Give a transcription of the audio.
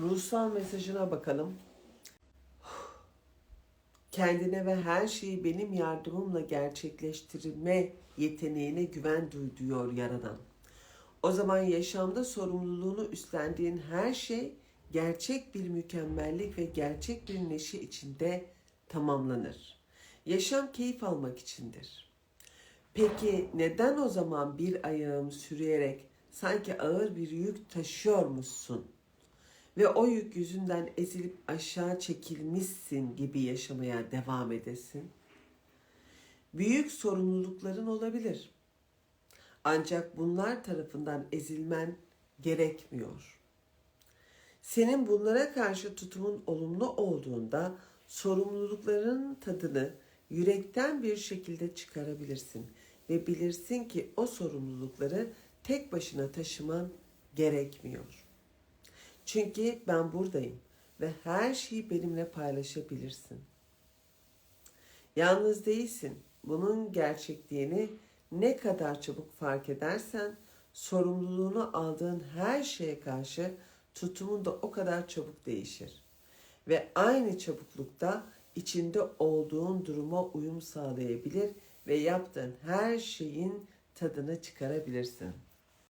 ruhsal mesajına bakalım. Kendine ve her şeyi benim yardımımla gerçekleştirme yeteneğine güven duyuyor Yaradan. O zaman yaşamda sorumluluğunu üstlendiğin her şey gerçek bir mükemmellik ve gerçek bir neşe içinde tamamlanır. Yaşam keyif almak içindir. Peki neden o zaman bir ayağım sürüyerek sanki ağır bir yük taşıyormuşsun ve o yük yüzünden ezilip aşağı çekilmişsin gibi yaşamaya devam edesin? Büyük sorumlulukların olabilir. Ancak bunlar tarafından ezilmen gerekmiyor. Senin bunlara karşı tutumun olumlu olduğunda sorumlulukların tadını yürekten bir şekilde çıkarabilirsin ve bilirsin ki o sorumlulukları tek başına taşıman gerekmiyor. Çünkü ben buradayım ve her şeyi benimle paylaşabilirsin. Yalnız değilsin. Bunun gerçekliğini ne kadar çabuk fark edersen sorumluluğunu aldığın her şeye karşı tutumun da o kadar çabuk değişir. Ve aynı çabuklukta içinde olduğun duruma uyum sağlayabilir ve yaptığın her şeyin tadını çıkarabilirsin.